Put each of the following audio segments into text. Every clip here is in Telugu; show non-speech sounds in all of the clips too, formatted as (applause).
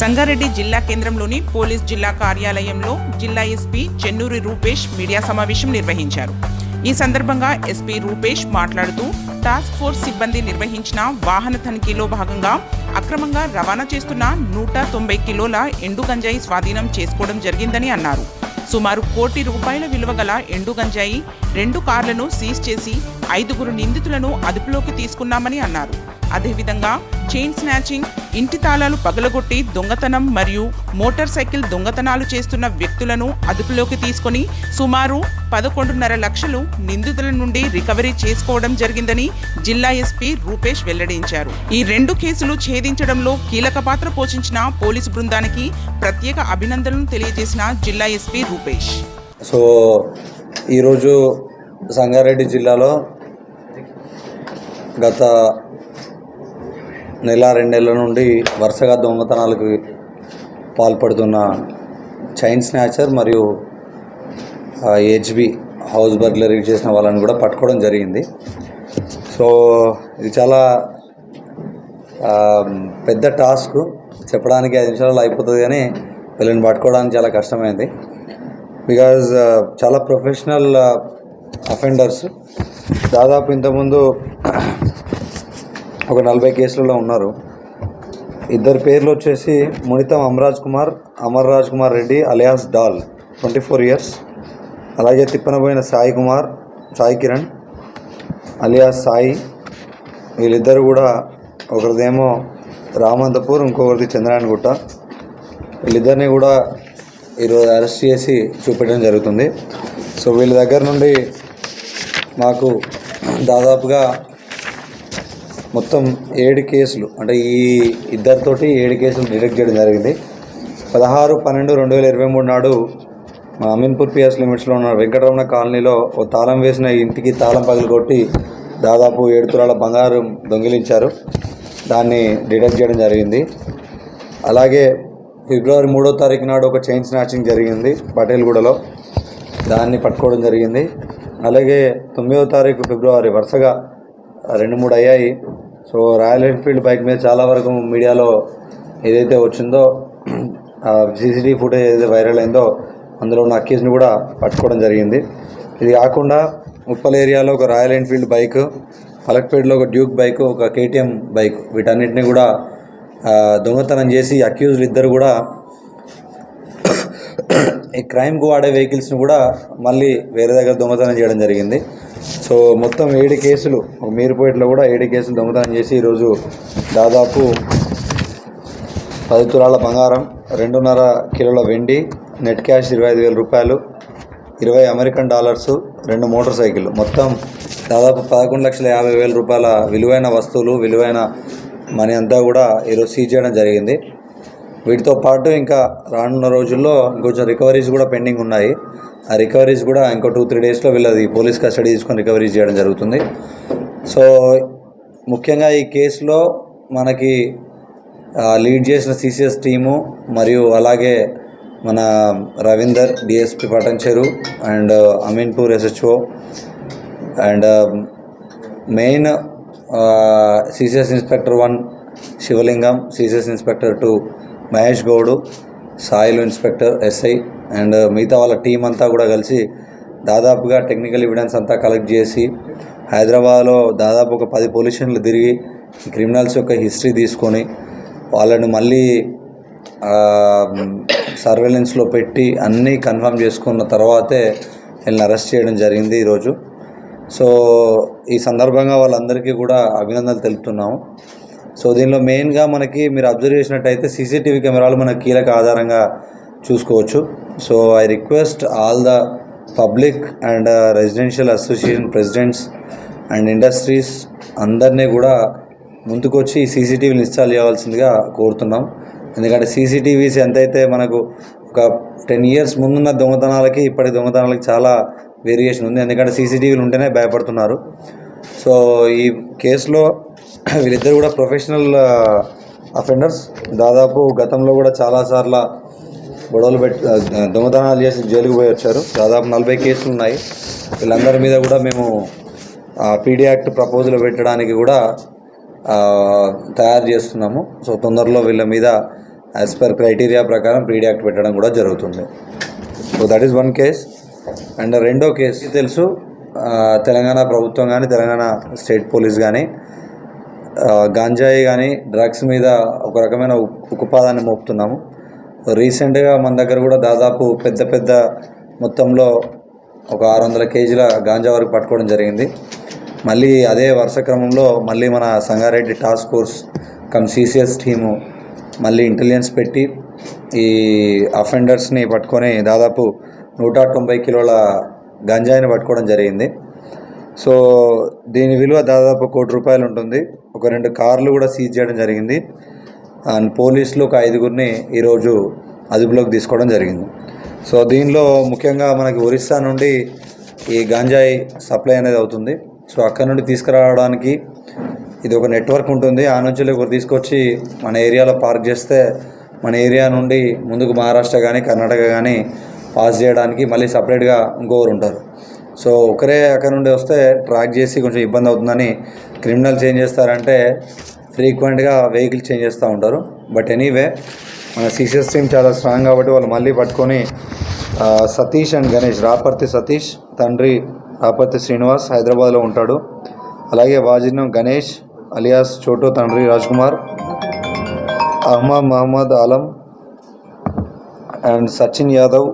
సంగారెడ్డి జిల్లా కేంద్రంలోని పోలీస్ జిల్లా కార్యాలయంలో జిల్లా ఎస్పీ చెన్నూరి రూపేష్ మీడియా సమావేశం నిర్వహించారు. ఈ సందర్భంగా ఎస్పీ రూపేష్ మాట్లాడుతూ టాస్క్ ఫోర్స్ సిబ్బంది నిర్వహించిన వాహన తనిఖీలో భాగంగా అక్రమంగా రవాణా చేస్తున్న నూట తొంభై కిలోల ఎండు గంజాయి స్వాధీనం చేసుకోవడం జరిగిందని అన్నారు. సుమారు కోటి రూపాయల విలువ గల ఎండు గంజాయి రెండు కార్లను సీజ్ చేసి ఐదుగురు నిందితులను అదుపులోకి తీసుకున్నామని అన్నారు. అదేవిధంగా చైన్ స్నాచింగ్ ఇంటి తాళాలు పగలగొట్టి దొంగతనం మరియు మోటార్ సైకిల్ దొంగతనాలు చేస్తున్న వ్యక్తులను అదుపులోకి తీసుకొని సుమారు పదకొండున్నర లక్షలు నిందితుల నుండి రికవరీ చేసుకోవడం జరిగిందని జిల్లా ఎస్పీ రూపేష్ వెల్లడించారు. ఈ రెండు కేసులు ఛేదించడంలో కీలక పాత్ర పోషించిన పోలీసు బృందానికి ప్రత్యేక అభినందనలు తెలియజేసిన జిల్లా ఎస్పీ రూపేష్. సో ఈరోజు సంగారెడ్డి జిల్లాలో గత నెల రెండు నెలల నుండి వరుసగా దొంగతనాలకు పాల్పడుతున్న చైన్ స్నాచర్ మరియు హెచ్బి హౌస్ బర్గ్లరీ చేసిన వాళ్ళని కూడా పట్టుకోవడం జరిగింది. సో ఇది చాలా పెద్ద టాస్క్. చెప్పడానికి ఐదు నిమిషాలు అయిపోతుంది కానీ వీళ్ళని పట్టుకోవడానికి చాలా కష్టమైంది. బికాజ్ చాలా ప్రొఫెషనల్ అఫెండర్స్. దాదాపు ఇంతకుముందు ఒక నలభై కేసులలో ఉన్నారు. ఇద్దరు పేర్లు వచ్చేసి మునితం Amaraj Kumar Amar Raj Kumar Reddy alias doll twenty four years. అలాగే తిప్పనబోయిన సాయి కుమార్ సాయి కిరణ్ అలియాస్ సాయి. వీళ్ళిద్దరు కూడా ఒకరిదేమో రామంతపూర్ ఇంకొకరిది చంద్రాయణగుట్ట. వీళ్ళిద్దరిని కూడా ఈరోజు అరెస్ట్ చేసి చూపించడం జరుగుతుంది. సో వీళ్ళ దగ్గర నుండి మాకు దాదాపుగా మొత్తం ఏడు కేసులు అంటే ఈ ఇద్దరితోటి ఏడు కేసులు డిటెక్ట్ చేయడం జరిగింది. పదహారు పన్నెండు రెండు వేల ఇరవై మూడు నాడు అమీన్పూర్ పిఎస్ లిమిట్స్లో ఉన్న వెంకటరమణ కాలనీలో ఓ తాళం వేసిన ఇంటికి తాళం పగిలి కొట్టి దాదాపు ఏడు తులాల బంగారం దొంగిలించారు. దాన్ని డిటెక్ట్ చేయడం జరిగింది. అలాగే ఫిబ్రవరి మూడో తారీఖు నాడు ఒక చైన్ స్నాచింగ్ జరిగింది పటేల్గూడలో. దాన్ని పట్టుకోవడం జరిగింది. అలాగే తొమ్మిదో తారీఖు ఫిబ్రవరి వరుసగా రెండు మూడు అయ్యాయి. సో రాయల్ ఎన్ఫీల్డ్ బైక్ మీద చాలా వరకు మీడియాలో ఏదైతే వచ్చిందో సీసీటీవీ ఫుటేజ్ ఏదైతే వైరల్ అయిందో అందులో ఉన్న అక్యూజ్ని కూడా పట్టుకోవడం జరిగింది. ఇది కాకుండా ఉప్పల్ ఏరియాలో ఒక రాయల్ ఎన్ఫీల్డ్ బైక్ పలక్పేటలో ఒక డ్యూక్ బైక్ ఒక కేటీఎం బైక్ వీటన్నిటిని కూడా దొంగతనం చేసి అక్యూజ్లు ఇద్దరు కూడా ఈ క్రైమ్కు వాడే వెహికల్స్ని కూడా మళ్ళీ వేరే దగ్గర దొంగతనం చేయడం జరిగింది. సో మొత్తం ఏడు కేసులు ఒక మీరుపేటలో కూడా ఏడు కేసులు దొంగతనం చేసి ఈరోజు దాదాపు పది తులాల బంగారం రెండున్నర కిలోల వెండి నెట్ క్యాష్ ఇరవై ఐదు వేల రూపాయలు ఇరవై అమెరికన్ డాలర్స్ రెండు మోటార్ సైకిల్. మొత్తం దాదాపు పదకొండు లక్షల యాభై వేల రూపాయల విలువైన వస్తువులు విలువైన మనీ అంతా కూడా ఈరోజు సీజ్ చేయడం జరిగింది. వీటితో పాటు ఇంకా రానున్న రోజుల్లో ఇంకొంచెం రికవరీస్ కూడా పెండింగ్ ఉన్నాయి. ఆ రికవరీస్ కూడా ఇంకో టూ త్రీ డేస్లో వీళ్ళది పోలీస్ కస్టడీ తీసుకొని రికవరీ చేయడం జరుగుతుంది. సో ముఖ్యంగా ఈ కేసులో మనకి లీడ్ చేసిన సిసిఎస్ టీము మరియు అలాగే మన Ravinder DSP Patancheru and Ameenpur SHO and main CCS inspector one Shivalingam CCS inspector two Mahesh Goud soil inspector SI and మిగతా వాళ్ళ టీం అంతా కూడా కలిసి దాదాపుగా టెక్నికల్ ఎవిడెన్స్ అంతా కలెక్ట్ చేసి హైదరాబాద్లో దాదాపు ఒక పది పోలీస్ తిరిగి క్రిమినల్స్ యొక్క హిస్టరీ తీసుకొని వాళ్ళని మళ్ళీ సర్వేలెన్స్లో పెట్టి అన్నీ కన్ఫర్మ్ చేసుకున్న తర్వాతే వీళ్ళని అరెస్ట్ చేయడం జరిగింది ఈరోజు. సో ఈ సందర్భంగా వాళ్ళందరికీ కూడా అభినందనలు తెలుపుతున్నాము. సో దీనిలో మెయిన్గా మనకి మీరు అబ్జర్వ్ చేసినట్టయితే సీసీటీవీ కెమెరాలు మన కీలక ఆధారంగా చూసుకోవచ్చు. So I request all the public and residential association presidents and industries అందరినీ కూడా ముందుకొచ్చి ఈ సీసీటీవీని ఇన్స్టాల్ చేయవలసిందిగా కోరుతున్నాం. ఎందుకంటే సీసీటీవీస్ ఎంతైతే మనకు ఒక టెన్ ఇయర్స్ ముందున్న దొంగతనాలకి ఇప్పటి దొంగతనాలకి చాలా వేరియేషన్ ఉంది. ఎందుకంటే సీసీటీవీలు ఉంటేనే భయపడుతున్నారు. సో ఈ కేసులో (clears throat) వీళ్ళిద్దరు కూడా ప్రొఫెషనల్ అఫెండర్స్ దాదాపు గతంలో కూడా చాలాసార్లు గొడవలు పెట్టి దొంగతనాలు చేసి జైలుకు పోయి వచ్చారు. దాదాపు నలభై కేసులు ఉన్నాయి. వీళ్ళందరి మీద కూడా మేము పీడీ యాక్ట్ ప్రపోజల్ పెట్టడానికి కూడా తయారు చేస్తున్నాము. సో తొందరలో వీళ్ళ మీద యాజ్ పర్ క్రైటీరియా ప్రకారం పీడీ యాక్ట్ పెట్టడం కూడా జరుగుతుంది. So that is one case and రెండో కేసు తెలుసు తెలంగాణ ప్రభుత్వం కానీ తెలంగాణ స్టేట్ పోలీస్ కానీ గాంజాయి కానీ డ్రగ్స్ మీద ఒక రకమైన ఉ- ఉక్కుపాదాన్ని మోపుతున్నాము. రీసెంట్గా మన దగ్గర కూడా దాదాపు పెద్ద పెద్ద మొత్తంలో ఒక ఆరు వందల కేజీల గాంజా వరకు పట్టుకోవడం జరిగింది. మళ్ళీ అదే వరుస క్రమంలో మళ్ళీ మన Sangareddy task force cum CCS team మళ్ళీ ఇంటెలిజెన్స్ పెట్టి ఈ అఫెండర్స్ని పట్టుకొని దాదాపు నూట తొంభై కిలోల గంజాయిని పట్టుకోవడం జరిగింది. సో దీని విలువ దాదాపు కోటి రూపాయలు ఉంటుంది. ఒక రెండు కార్లు కూడా సీజ్ చేయడం జరిగింది. అండ్ పోలీసులు ఒక ఐదుగురిని ఈరోజు అదుపులోకి తీసుకోవడం జరిగింది. సో దీనిలో ముఖ్యంగా మనకి ఒరిస్సా నుండి ఈ గాంజాయి సప్లై అనేది అవుతుంది. సో అక్కడ నుండి తీసుకురావడానికి ఇది ఒక నెట్వర్క్ ఉంటుంది. ఆ నుంచి ఒకరు తీసుకొచ్చి మన ఏరియాలో పార్క్ చేస్తే మన ఏరియా నుండి ముందుకు మహారాష్ట్ర కానీ కర్ణాటక కానీ పాస్ చేయడానికి మళ్ళీ సపరేట్గా ఇంకొకరు ఉంటారు. సో ఒకరే అక్కడ నుండి వస్తే ట్రాక్ చేసి కొంచెం ఇబ్బంది అవుతుందని క్రిమినల్స్ ఏం చేస్తారంటే ఫ్రీక్వెంట్గా వెహికల్ చేంజ్ చేస్తూ ఉంటారు. బట్ ఎనీవే మన సీసీఎస్ టీమ్ చాలా స్ట్రాంగ్ కాబట్టి వాళ్ళు మళ్ళీ పట్టుకొని సతీష్ అండ్ గణేష్ రాపర్తి సతీష్ తండ్రి రాపర్తి శ్రీనివాస్ హైదరాబాద్లో ఉంటాడు. అలాగే వాజినం గణేష్ అలియాస్ చోటు తండ్రి రాజ్ కుమార్ అహ్మద్ మహమ్మద్ ఆలం అండ్ సచిన్ యాదవ్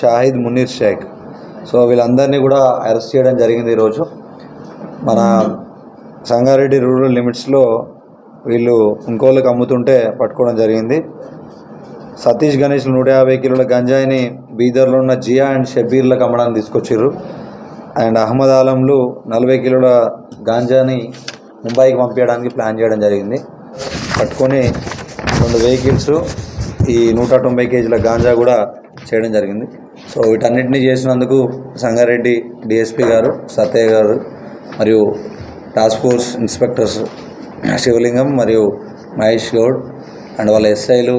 షాహిద్ మునీర్ షేక్. సో వీళ్ళందరినీ కూడా అరెస్ట్ చేయడం జరిగింది ఈరోజు. మన సంగారెడ్డి రూరల్ లిమిట్స్లో వీళ్ళు ఇంకోళ్ళకి అమ్ముతుంటే పట్టుకోవడం జరిగింది. సతీష్ గణేష్ నూట యాభై కిలోల గంజాయిని బీదర్లో ఉన్న జియా అండ్ షబీర్లకు అమ్మడానికి తీసుకొచ్చారు అండ్ అహ్మద్ ఆలంలు నలభై కిలోల గాంజాని ముంబైకి పంపించడానికి ప్లాన్ చేయడం జరిగింది. పట్టుకొని రెండు వెహికల్స్ ఈ నూట తొంభై కేజీల గాంజా కూడా చేయడం జరిగింది. సో వీటన్నిటిని చేసినందుకు సంగారెడ్డి డిఎస్పీ గారు సత్య గారు మరియు టాస్క్ ఫోర్స్ ఇన్స్పెక్టర్స్ శివలింగం మరియు మహేష్ గౌడ్ అండ్ వాళ్ళ ఎస్ఐలు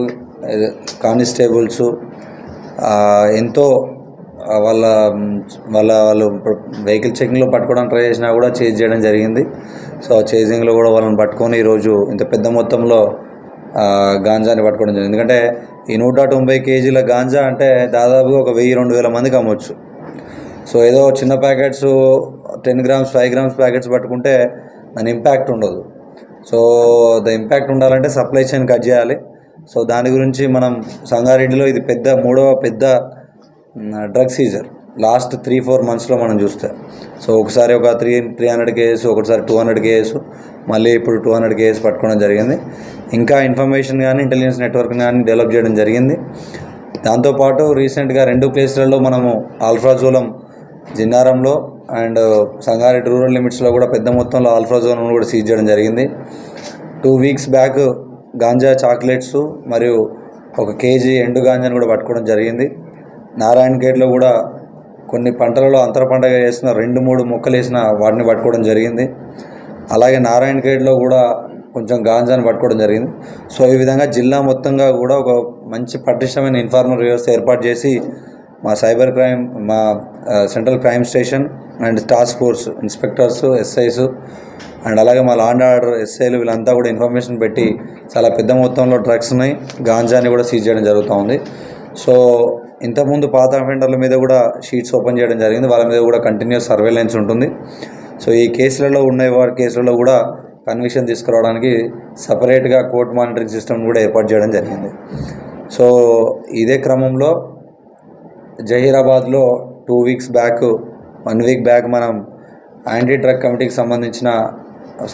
కానిస్టేబుల్స్ ఎంతో వాళ్ళ వాళ్ళ వాళ్ళు వెహికల్ చెకింగ్లో పట్టుకోవడానికి ట్రై చేసినా కూడా చేజ్ చేయడం జరిగింది. సో చేజింగ్లో కూడా వాళ్ళని పట్టుకొని ఈరోజు ఇంత పెద్ద మొత్తంలో గాంజాని పట్టుకోవడం జరిగింది. ఎందుకంటే ఈ నూట తొంభై కేజీల గాంజా అంటే దాదాపుగా ఒక వెయ్యి రెండు వేల మందికి అమ్మొచ్చు. సో ఏదో చిన్న packets ten grams five grams packets పట్టుకుంటే దాని ఇంపాక్ట్ ఉండదు. సో ద ఇంపాక్ట్ ఉండాలంటే సప్లై చైన్ కట్ చేయాలి. సో దాని గురించి మనం సంగారెడ్డిలో ఇది పెద్ద మూడవ పెద్ద drug seizure. Last three four మంత్స్లో మనం చూస్తే. సో ఒకసారి ఒక త్రీ త్రీ హండ్రెడ్ కేసు ఒకసారి టూ హండ్రెడ్ కేసు మళ్ళీ ఇప్పుడు టూ హండ్రెడ్ కేసు పట్టుకోవడం జరిగింది. ఇంకా ఇన్ఫర్మేషన్ కానీ ఇంటెలిజెన్స్ నెట్వర్క్ కానీ డెవలప్ చేయడం జరిగింది. దాంతోపాటు రీసెంట్గా రెండు ప్లేస్లలో మనము ఆల్ఫ్రాజోలం జిన్నారంలో అండ్ సంగారెడ్డి రూరల్ లిమిట్స్లో కూడా పెద్ద మొత్తంలో ఆల్ఫ్రాజోలం కూడా సీజ్ చేయడం జరిగింది. Two weeks back ganja chocolates మరియు ఒక కేజీ ఎండు గాంజాను కూడా పట్టుకోవడం జరిగింది. నారాయణ గేట్లో కూడా కొన్ని పంటలలో అంతర పంటగా వేసిన రెండు మూడు మొక్కలు వేసిన వాటిని పట్టుకోవడం జరిగింది. అలాగే నారాయణగేడ్లో కూడా కొంచెం గాంజాను పట్టుకోవడం జరిగింది. సో ఈ విధంగా జిల్లా మొత్తంగా కూడా ఒక మంచి పటిష్టమైన ఇన్ఫార్మర్ వ్యవస్థ ఏర్పాటు చేసి మా సైబర్ క్రైమ్ మా central crime station and task force inspectors SIs and అలాగే మా లాండ్ ఆర్డర్ ఎస్ఐలు వీళ్ళంతా కూడా ఇన్ఫర్మేషన్ పెట్టి చాలా పెద్ద మొత్తంలో డ్రగ్స్ని గాంజాని కూడా సీజ్ చేయడం జరుగుతూ ఉంది. సో ఇంతకుముందు పాత అఫెండర్ల మీద కూడా షీట్స్ ఓపెన్ చేయడం జరిగింది. వాళ్ళ మీద కూడా కంటిన్యూస్ సర్వేలెన్స్ ఉంటుంది. సో ఈ కేసులలో ఉన్న వారి కేసులలో కూడా కన్విషన్ తీసుకురావడానికి సపరేట్గా కోర్ట్ మానిటరింగ్ సిస్టమ్ కూడా ఏర్పాటు చేయడం జరిగింది. సో ఇదే క్రమంలో జహీరాబాద్లో two weeks back one week back మనం యాంటీ డ్రగ్ కమిటీకి సంబంధించిన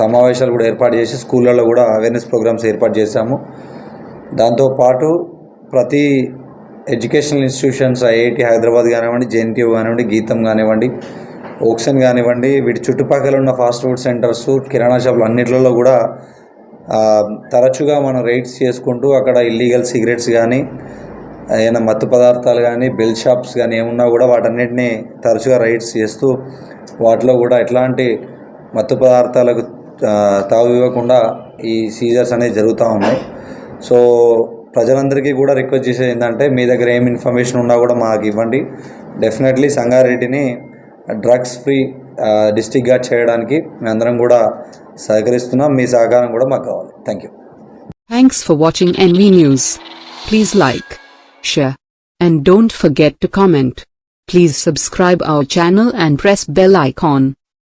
సమావేశాలు కూడా ఏర్పాటు చేసి స్కూళ్ళల్లో కూడా అవేర్నెస్ ప్రోగ్రామ్స్ ఏర్పాటు చేశాము. దాంతోపాటు ప్రతి ఎడ్యుకేషనల్ ఇన్స్టిట్యూషన్స్ ఐఐటి హైదరాబాద్ కానివ్వండి జేఎన్టీయూ కానివ్వండి గీతం కానివ్వండి ఓక్సన్ కానివ్వండి వీటి చుట్టుపక్కల ఉన్న ఫాస్ట్ ఫుడ్ సెంటర్స్ కిరాణా షాపులు అన్నిట్లలో కూడా తరచుగా మనం రైడ్స్ చేసుకుంటూ అక్కడ ఇల్లీగల్ సిగరెట్స్ కానీ ఏమైనా మత్తు పదార్థాలు కానీ బెల్ షాప్స్ కానీ ఏమున్నా కూడా వాటన్నిటిని తరచుగా రైడ్స్ చేస్తూ వాటిలో కూడా ఎట్లాంటి మత్తు పదార్థాలకు తావివ్వకుండా తావు ఇవ్వకుండా ఈ సీజర్స్ అనేవి జరుగుతూ ఉన్నాయి. సో ప్రజలందరికీ కూడా రిక్వెస్ట్ చేసేది ఏంటంటే మీ దగ్గర ఏం ఇన్ఫర్మేషన్ ఉన్నా కూడా మాకు ఇవ్వండి. డెఫినెట్లీ సంగారెడ్డిని డ్రగ్స్ ఫ్రీ డిస్టిక్గా చేయడానికి మేమందరం కూడా సహకరిస్తున్నాం. మీ సహకారం కూడా మాకు కావాలి. Thank you thanks for watching NV news please like share and don't forget to comment Please subscribe our channel and press bell icon.